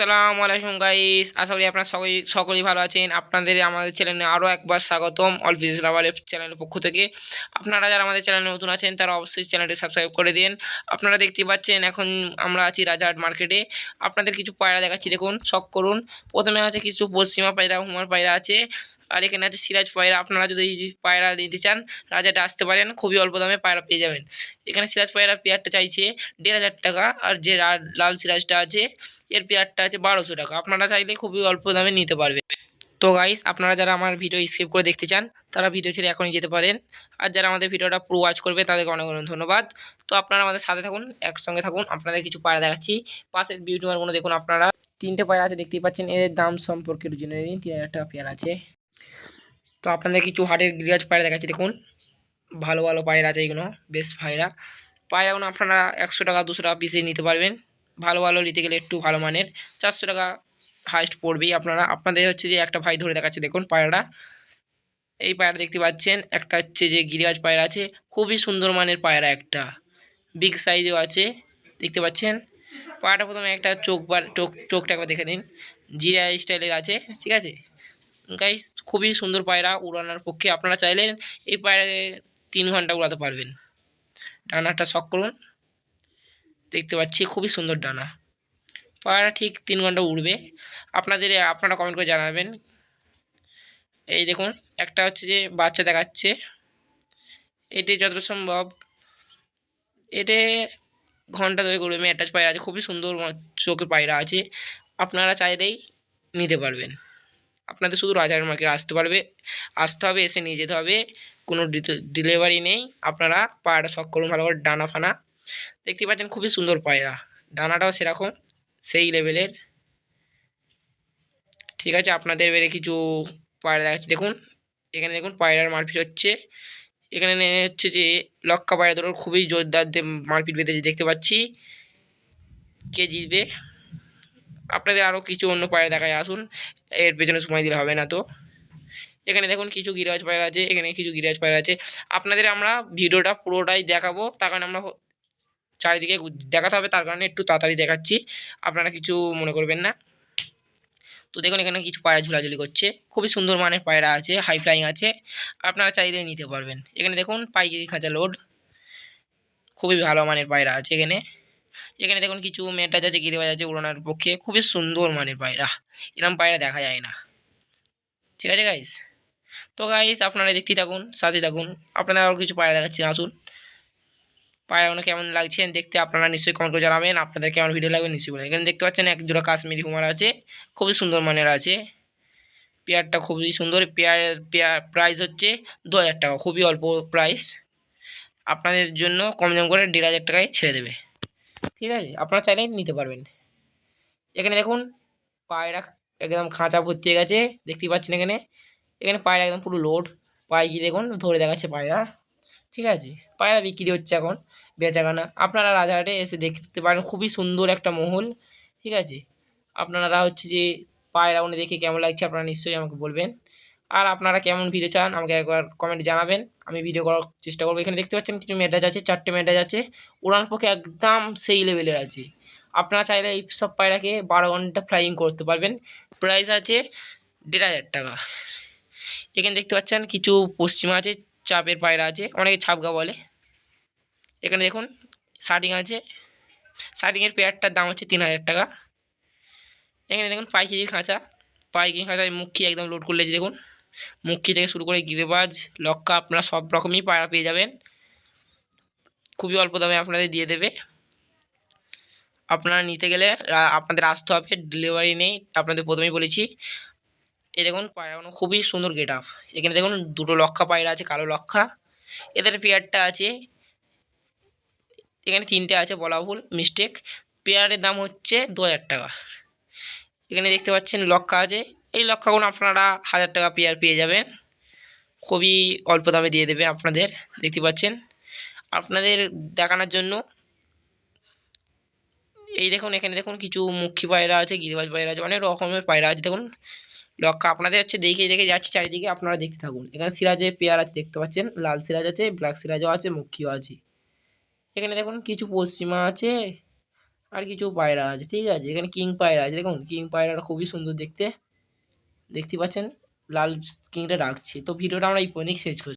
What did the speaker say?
আসসালামু আলাইকুম গাইস আশা করি আপনারা সকলেই সকলেই ভালো আছেন। আপনাদের আমাদের চ্যানেলে আরও একবার স্বাগতম অল বিজনেস লাভারের চ্যানেলের পক্ষ থেকে। আপনারা যারা আমাদের চ্যানেলে নতুন আছেন, তারা অবশ্যই চ্যানেলটি সাবস্ক্রাইব করে দিন। আপনারা দেখতে পাচ্ছেন, এখন আমরা আছি রাজাহাট মার্কেটে আপনাদের কিছু পায়রা দেখাচ্ছি, দেখুন, শখ করুন। প্রথমে আছে কিছু পশ্চিমা পায়রা হুমার পায়রা আছে। আর এখানে আছে সিরাজ পায়রা। আপনারা যদি পায়রা নিতে চান, রাজাটা আসতে পারেন, খুবই অল্প দামে পায়রা পেয়ে যাবেন। এখানে সিরাজ পায়রার পেয়ারটা চাইছে দেড় হাজার টাকা, আর যে লাল সিরাজটা আছে, এর পেয়ারটা আছে বারোশো টাকা। আপনারা চাইলে খুবই অল্প দামে নিতে পারবেন। তো গাইস আপনারা যারা আমার ভিডিও স্কিপ করে দেখতে চান, তারা ভিডিও ছেড়ে এখনই যেতে পারেন। আর যারা আমাদের ভিডিওটা পুরো ওয়াচ করবে, তাদেরকে অনেক অনেক ধন্যবাদ। তো আপনারা আমাদের সাথে থাকুন, একসঙ্গে থাকুন, আপনাদের কিছু পায়রা দেখাচ্ছি। পাশের বিউটি মারগুলো দেখুন আপনারা। তিনটে পায়রা আছে, দেখতেই পাচ্ছেন, এদের দাম সম্পর্কে জেনে নিন তিন হাজার টাকা পেয়ার আছে। তো আপনাদের কিছু হাটের গিরাজ পায়রা দেখাচ্ছি, দেখুন। ভালো ভালো পায়রা আছে এগুলো, বেশ পায়রা। পায়রাগুলো আপনারা একশো টাকা, দুশো টাকা পিসে নিতে পারবেন। ভালো ভালো নিতে গেলে একটু ভালো মানের। চারশো টাকা হাইস্ট পড়বেই আপনারা। আপনাদের হচ্ছে যে একটা ভাই ধরে দেখাচ্ছে, দেখুন পায়রাটা। এই পায়রা দেখতে পাচ্ছেন, একটা হচ্ছে যে গিরিবাজ পায়রা আছে। খুবই সুন্দর মানের পায়রা একটা। বিগ সাইজও আছে, দেখতে পাচ্ছেন। পায়রাটা প্রথমে একটা চোখ বা চোখ, চোখটা একবার দেখে নিন। জিরা স্টাইলের আছে, ঠিক আছে? গাইস খুবই সুন্দর পায়রা উড়ানোর পক্ষে। আপনারা চাইলেন এই পায়রাকে তিন ঘণ্টা উড়াতে পারবেন। ডানাটা শখ করুন। দেখতে পাচ্ছি, খুবই সুন্দর ডানা। পায়রা ঠিক তিন ঘণ্টা উড়বে। আপনাদের, আপনারা কমেন্ট করে জানাবেন। এই দেখুন, একটা হচ্ছে যে বাচ্চা দেখাচ্ছে। এটি যত সম্ভব। এটে ঘণ্টা ধরে করবে অ্যাটাচ পায়রা আছে। খুবই সুন্দর চোখের পায়রা আছে। আপনারা চাইলেই নিতে পারবেন। আপনাদের শুধু রাজার মার্কেট আসতে পারবে। আসতে হবে, এসে নিয়ে যেতে হবে। কোনো ডেলিভারি নেই। আপনারা পায়রা শখ করুন ভালো করে ডানা ফানা দেখতে পাচ্ছেন খুবই সুন্দর পায়রা। ডানাটাও সেরকম, সেই লেভেলের ঠিক আছে, আপনাদের এবারে কিছু পায়রা দেখাচ্ছি। দেখুন, এখানে দেখুন পায়রার মারপিট হচ্ছে। এখানে হচ্ছে যে, লক্কা পায়রা দুটোর খুবই জোরদার মারপিট বেঁধেছে, দেখতে পাচ্ছি। কে জিতবে? আপনাদের আরও কিছু অন্য পায়রা দেখায়, আসুন। এর পেছনে সময় দিলে হবে না তো। এখানে দেখুন কিছু গিরাজ পায়রা আছে, এখানে কিছু গিরাজ পায়রা আছে। আপনাদের আমরা ভিডিওটা পুরোটাই দেখাবো, তার কারণে আমরা চারিদিকে দেখাতে হবে, তার কারণে একটু তাড়াতাড়ি দেখাচ্ছি। আপনারা কিছু মনে করবেন না। তো দেখুন এখানে কিছু পায়রা ঝুলাঝুলি করছে, খুবই সুন্দর মানের পায়রা আছে হাই ফ্লাইং আছে, আপনারা চাইলে নিতে পারবেন। এখানে দেখুন পাইকারি খাঁচা লোড খুবই ভালো মানের পায়রা আছে এখানে। এখানে দেখুন কিছু মেটাজ আছে গিরিবাজ আছে উড়ানোর পক্ষে। খুবই সুন্দর মানের পায়রা। এরকম পায়রা দেখা যায় না। ঠিক আছে গাইস তো গাইস আপনারা দেখতেই থাকুন সাথে থাকুন। আপনারা আরও কিছু পায়রা দেখাচ্ছেন আসুন। পায়রা পায়রাগুলো কেমন লাগছে দেখতে আপনারা নিশ্চয়ই কমেন্ট করে জানাবেন। আপনাদের কেমন ভিডিও লাগবে নিশ্চয়ই বলেন এখানে দেখতে পাচ্ছেন এক জোড়া কাশ্মীরি হুমার আছে। খুবই সুন্দর মানের আছে। পেয়ারটা খুবই সুন্দর। পেয়ার পেয়ার প্রাইস হচ্ছে দু হাজার টাকা। খুবই অল্প প্রাইস আপনাদের জন্য কম দাম করে দেড় হাজার টাকায় ছেড়ে দেবে। ঠিক আছে? আপনারা চাইলেই নিতে পারবেন। এখানে দেখুন, পায়রা একদম খাঁচা ভর্তি হয়ে গেছে, দেখতেই পাচ্ছেন এখানে। এখানে পায়রা একদম পুরো লোড। পায়ে গিয়ে দেখুন, ধরে দেখাচ্ছে পায়রা। ঠিক আছে? পায়রা বিক্রি হচ্ছে এখন, বেচাকেনা। আপনারা রাজাহাটে এসে দেখতে পারেন, খুবই সুন্দর একটা মহল। ঠিক আছে? আপনারা হচ্ছে যে পায়রাগুলো দেখে কেমন লাগছে, আপনারা নিশ্চয়ই আমাকে বলবেন। আর আপনারা কেমন ভিডিও চান, আমাকে একবার কমেন্টে জানাবেন। আমি ভিডিও করার চেষ্টা করব। এখানে দেখতে পাচ্ছেন কিছু মেটাজ আছে, চারটে মেটাজ আছে। উড়ান পক্ষে একদম সেই লেভেলের আছে। আপনারা চাইলে এই সব পায়রাকে বারো ঘণ্টা ফ্লাইং করতে পারবেন। প্রাইস আছে দেড় হাজার টাকা। এখানে দেখতে পাচ্ছেন কিছু পশ্চিমা আছে, চাপের পায়রা আছে, অনেকে ছাপগা বলে। এখানে দেখুন শার্টিং আছে। শার্টিংয়ের পেয়ারটার দাম হচ্ছে তিন হাজার টাকা। এখানে দেখুন পাইকারি খাঁচা। পাইকারি খাঁচায় মুখি একদম লোড করলে দেখুন। মুখি থেকে শুরু করে গিরেবাজ, লক্কা, আপনারা সব রকমই পায়রা পেয়ে যাবেন। খুবই অল্প দামে আপনাদের দিয়ে দেবে। আপনারা নিতে গেলে আপনাদের আসতে হবে ডেলিভারি নেই, আপনাদের প্রথমেই বলেছি। এ দেখুন পায়রাগুলো খুবই সুন্দর গেট আপ এখানে দেখুন, দুটো লক্ষা পায়রা আছে, কালো লক্ষা এদের পেয়ারটা আছে, এখানে তিনটে আছে, বলা ভুল মিস্টেক পেয়ারের দাম হচ্ছে দু হাজার টাকা। এখানে দেখতে পাচ্ছেন লক্ষা আছে এই লক্ষাগুলো আপনারা হাজার টাকা পেয়ার পেয়ে যাবেন। খুবই অল্প দামে দিয়ে দেবে আপনাদের, দেখতে পাচ্ছেন। আপনাদের দেখানোর জন্য এই দেখুন, এখানে দেখুন কিছু মুখী পায়রা আছে, গিরিবাজ পায়রা আছে, অনেক রকমের পায়রা আছে, দেখুন। লক্ষা আপনাদের হচ্ছে দেখে দেখে যাচ্ছে, চারিদিকে আপনারা দেখতে থাকুন। এখানে সিরাজের পেয়ার আছে, দেখতে পাচ্ছেন। লাল সিরাজ আছে, ব্ল্যাক সিরাজও আছে মুখিও আছে। এখানে দেখুন কিছু পশ্চিমা আছে, আর কিছু পায়রা আছে, ঠিক আছে। এখানে কিং পায়রা আছে, দেখুন। কিং পায়রাটা খুবই সুন্দর দেখতে। দেখতে পাচ্ছেন লাল স্ক্রিনটা ডাকছে তো ভিডিওটা আমরা এই পর্যন্ত শেষ করছি।